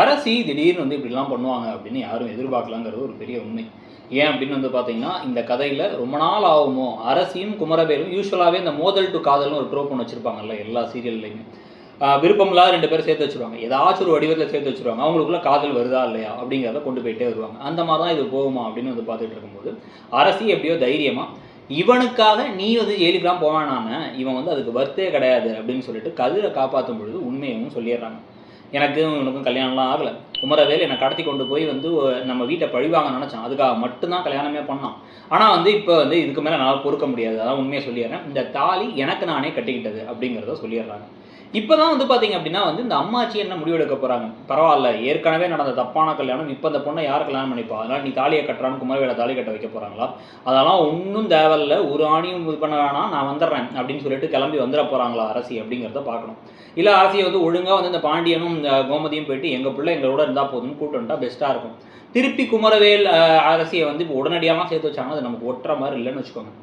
அரசி திடீர்னு வந்து இப்படிலாம் பண்ணுவாங்க அப்படின்னு யாரும் எதிர்பார்க்கலாங்கிறது ஒரு பெரிய உண்மை. ஏன் அப்படின்னு வந்து பார்த்தீங்கன்னா இந்த கதையில் ரொம்ப நாள் ஆகுமோ அரசியும் குமரவேலும் யூஸ்வலாகவே இந்த மோதல் டு காதல்னு ஒரு ட்ரோப் ஒன்று வச்சுருப்பாங்கல்ல எல்லா சீரியல்லையுமே விருப்பம் ரெண்டு பேரும் சேர்த்து வச்சுருவாங்க. ஏதாச்சும் ஒரு வடிவத்தில் சேர்த்து வச்சுருவாங்க. அவங்களுக்குள்ள காதல் வருதா இல்லையா அப்படிங்கிறத கொண்டு போயிட்டே வருவாங்க. அந்த மாதிரி தான் இது போகுமா அப்படின்னு வந்து பார்த்துட்டு இருக்கும்போது அரசி எப்படியோ தைரியமாக இவனுக்காக நீ வந்து ஜெயிலுக்குலாம் போவானான இவன் வந்து அதுக்கு வர்த்தே கிடையாது அப்படின்னு சொல்லிட்டு கதிரை காப்பாற்றும் பொழுது உண்மையவும் சொல்லிடுறாங்க. எனக்கும் இவனுக்கும் கல்யாணம்லாம் ஆகலை. குமரவேல் என்னை கடத்தி கொண்டு போய் வந்து நம்ம வீட்டை பழிவாங்க நினச்சான். அதுக்காக மட்டும்தான் கல்யாணமே பண்ணான். ஆனால் வந்து இப்போ வந்து இதுக்கு மேலே என்னால் பொறுக்க முடியாது. அதான் உண்மையை சொல்லிடுறேன். இந்த தாலி எனக்கு நானே கட்டிக்கிட்டது அப்படிங்கிறத சொல்லிடுறாங்க. இப்போ தான் வந்து பார்த்தீங்க அப்படின்னா வந்து இந்த அம்மாச்சி என்ன முடிவெடுக்க போகிறாங்க பரவாயில்ல ஏற்கனவே நடந்த தப்பான கல்யாணம் இப்போ இந்த பொண்ணை யார் கல்யாணம் பண்ணிப்பா? அதனால் நீ தாலியை கட்டுறான்னு குமரவேல தாலி கட்ட வைக்க போகிறாங்களா அதெல்லாம் ஒன்றும் தேவையில்ல ஒரு ஆணியும் இது பண்ண வேணாம் நான் வந்துடுறேன் அப்படின்னு சொல்லிட்டு கிளம்பி வந்துட போகிறாங்களா அரசி அப்படிங்கிறத பார்க்கணும். இல்லை அரசியை வந்து ஒழுங்காக வந்து இந்த பாண்டியனும் இந்த கோமதியும் போயிட்டு எங்கள் பிள்ளை எங்களோட இருந்தால் போதும்னு கூட்டு பெஸ்ட்டாக இருக்கும். திருப்பி குமரவேல் அரசியை வந்து இப்போ உடனடியாக சேர்த்து வச்சாங்கன்னா அது நமக்கு ஒட்டுற மாதிரி இல்லைன்னு வச்சுக்கோங்க.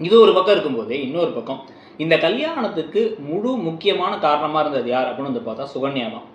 இது ஒரு பக்கம் இருக்கும்போதே இன்னொரு பக்கம் இந்த கல்யாணத்துக்கு முழு முக்கியமான காரணமாக இருந்தது யார் அப்படின்னு வந்து பார்த்தா சுகன்யா தான்.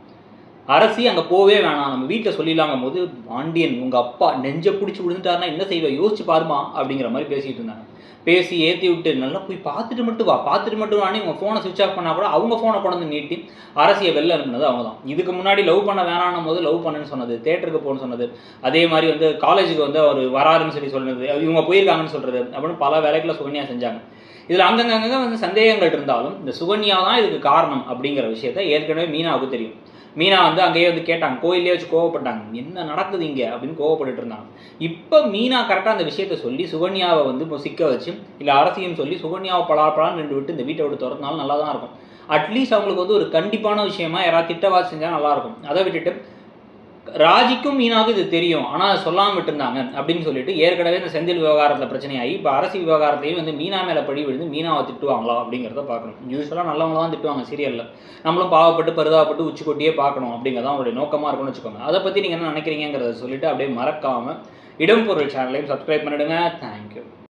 அரசி அங்கே போவே வேணாம். நம்ம வீட்டில் சொல்லிடலாங்கும் போது பாண்டியன் உங்கள் அப்பா நெஞ்சை பிடிச்சி விழுந்துட்டாருன்னா என்ன செய்வ? யோசிச்சு பாருமா அப்படிங்கிற மாதிரி பேசிட்டு இருந்தாங்க. பேசி ஏற்றி விட்டு நல்லா போய் பார்த்துட்டு மட்டும் வா. பார்த்துட்டு மட்டும் வானே உங்கள் ஃபோனை சுவிச் ஆஃப் பண்ணால் கூட அவங்க ஃபோனை கொண்டு வந்து நீட்டி அரசியை வெளில அனுப்புனது அவங்க தான். இதுக்கு முன்னாடி லவ் பண்ண வேணாம் போது லவ் பண்ணுன்னு சொன்னது தேட்டருக்கு போகணும்னு சொன்னது. அதே மாதிரி வந்து காலேஜுக்கு வந்து அவர் வராருன்னு சொல்லி சொன்னது இவங்க போயிருக்காங்கன்னு சொல்கிறது அப்படின்னு பல வேலைகளை சுகன்யா செஞ்சாங்க. இதில் அங்கங்கங்க வந்து சந்தேகங்கள் இருந்தாலும் இந்த சுகன்யா தான் இதுக்கு காரணம் அப்படிங்கிற விஷயத்த ஏற்கனவே மீனாவுக்கு தெரியும். மீனா வந்து அங்கேயே வந்து கேட்டாங்க கோயிலே வச்சு கோவப்பட்டாங்க. என்ன நடக்குது இங்கே? அப்படின்னு கோவப்பட்டு இருந்தாங்க. இப்போ மீனா கரெக்டாக அந்த விஷயத்த சொல்லி சுகன்யாவை வந்து இப்போ சிக்க வச்சு இல்லை அரசியும் சொல்லி சுகன்யாவை பலாப்பலான்னு ரெண்டு விட்டு இந்த வீட்டை விட்டு திறந்தாலும் நல்லா தான் இருக்கும் அட்லீஸ்ட் அவங்களுக்கு வந்து ஒரு கண்டிப்பான விஷயமா யாராவது திட்டவா செஞ்சால் நல்லாயிருக்கும். அதை விட்டுட்டு ராஜிக்கும் மீனாவுக்கும் இது தெரியும். ஆனால் சொல்லாமல் விட்டுருந்தாங்க அப்படின்னு சொல்லிட்டு ஏற்கனவே இந்த செந்தில் விவகாரத்தில் பிரச்சனையாகி இப்போ அரசு விவகாரத்தையும் வந்து மீனா மேலே படி விழுந்து மீனாவை திட்டுவாங்களா அப்படிங்கிறத பார்க்கணும். யூஸ்வலாக நல்லவங்க தான் திட்டுவாங்க சீரியலில் நம்மளும் பாவப்பட்டு பரிதாபப்பட்டு உச்சி கொட்டியே பார்க்கணும் அப்படிங்கிறத அவங்களுடைய நோக்கமாக இருக்கும்னு வச்சுக்கோங்க. அதை பற்றி நீங்கள் என்ன நினைக்கிறீங்கிறத சொல்லிட்டு அப்படியே மறக்காமல் இடம்பொருள் சேனலையும் சப்ஸ்கிரைப் பண்ணிவிடுங்க தேங்க்யூ